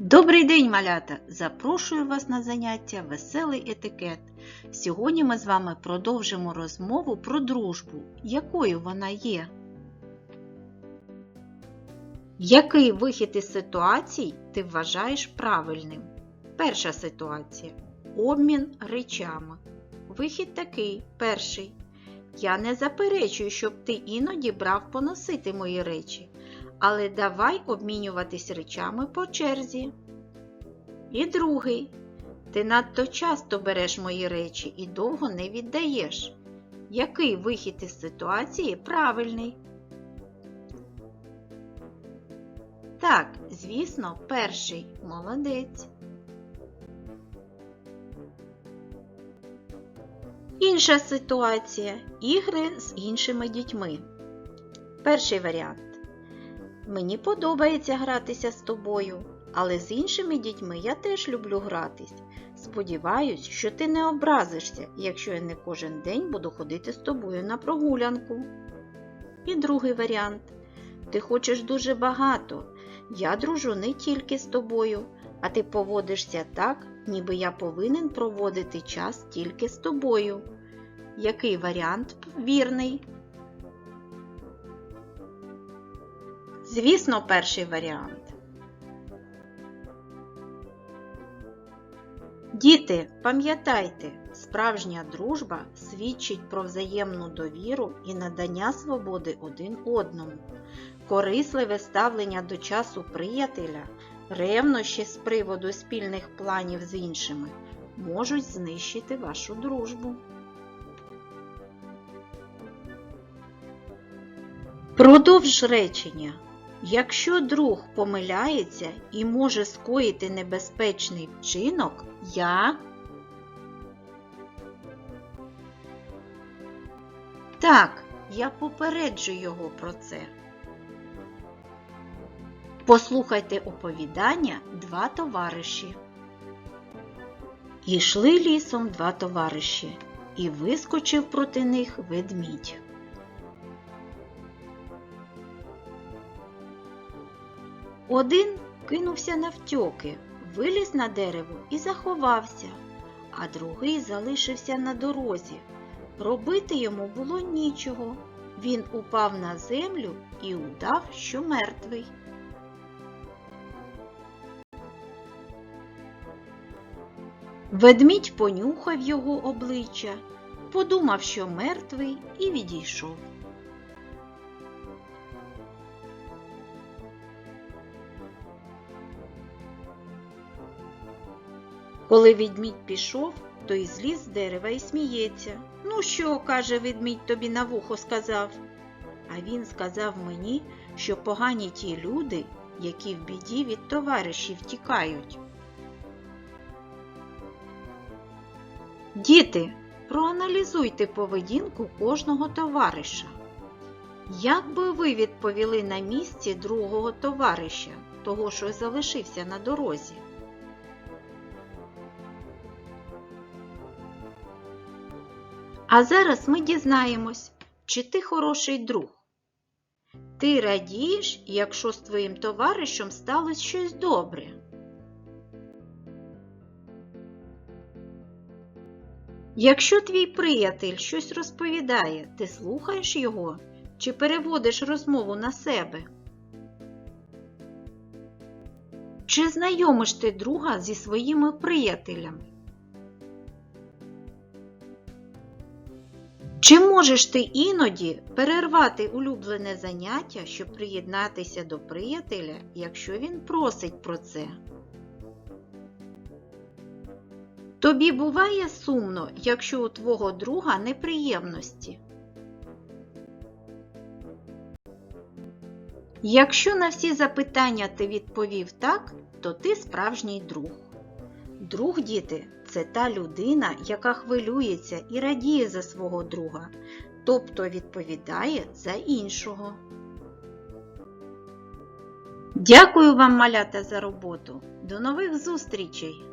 Добрий день, малята! Запрошую вас на заняття Веселий етикет. Сьогодні ми з вами продовжимо розмову про дружбу, якою вона є. Який вихід із ситуацій ти вважаєш правильним? Перша ситуація обмін речами. Вихід такий, перший. Я не заперечую, щоб ти іноді брав поносити мої речі, але давай обмінюватись речами по черзі. І другий. Ти надто часто береш мої речі і довго не віддаєш. Який вихід із ситуації правильний? Так, звісно, перший. Молодець. Інша ситуація ігри з іншими дітьми. Перший варіант. Мені подобається гратися з тобою, але з іншими дітьми я теж люблю гратись. Сподіваюсь, що ти не образишся, якщо я не кожен день буду ходити з тобою на прогулянку. І другий варіант. Ти хочеш дуже багато. Я дружу не тільки з тобою, а ти поводишся так, ніби я повинен проводити час тільки з тобою. Який варіант вірний? Звісно, перший варіант. Діти, пам'ятайте, справжня дружба свідчить про взаємну довіру і надання свободи один одному, корисливе ставлення до часу приятеля, ревнощі з приводу спільних планів з іншими можуть знищити вашу дружбу. Продовж речення. Якщо друг помиляється і може скоїти небезпечний вчинок, я. Так, я попереджу його про це. Послухайте оповідання два товариші. Ішли лісом два товариші, і вискочив проти них ведмідь. Один кинувся навтьоки, виліз на дерево і заховався, а другий залишився на дорозі. Робити йому було нічого. Він упав на землю і удав, що мертвий. Ведмідь понюхав його обличчя, подумав, що мертвий, і відійшов. Коли відмідь пішов, той зліз з дерева і сміється. Ну що, каже ведмідь, тобі на вухо сказав? А він сказав мені, що погані ті люди, які в біді від товаришів тікають. Діти, проаналізуйте поведінку кожного товариша. Як би ви відповіли на місці другого товариша, того, що залишився на дорозі? А зараз ми дізнаємось, чи ти хороший друг. Ти радієш, якщо з твоїм товаришем сталося щось добре. Якщо твій приятель щось розповідає, ти слухаєш його чи переводиш розмову на себе? Чи знайомиш ти друга зі своїми приятелями? Чи можеш ти іноді перервати улюблене заняття, щоб приєднатися до приятеля, якщо він просить про це? Тобі буває сумно, якщо у твого друга неприємності? Якщо на всі запитання ти відповів так, то ти справжній друг. Друг, діти, це та людина, яка хвилюється і радіє за свого друга, тобто відповідає за іншого. Дякую вам, малята, за роботу. До нових зустрічей!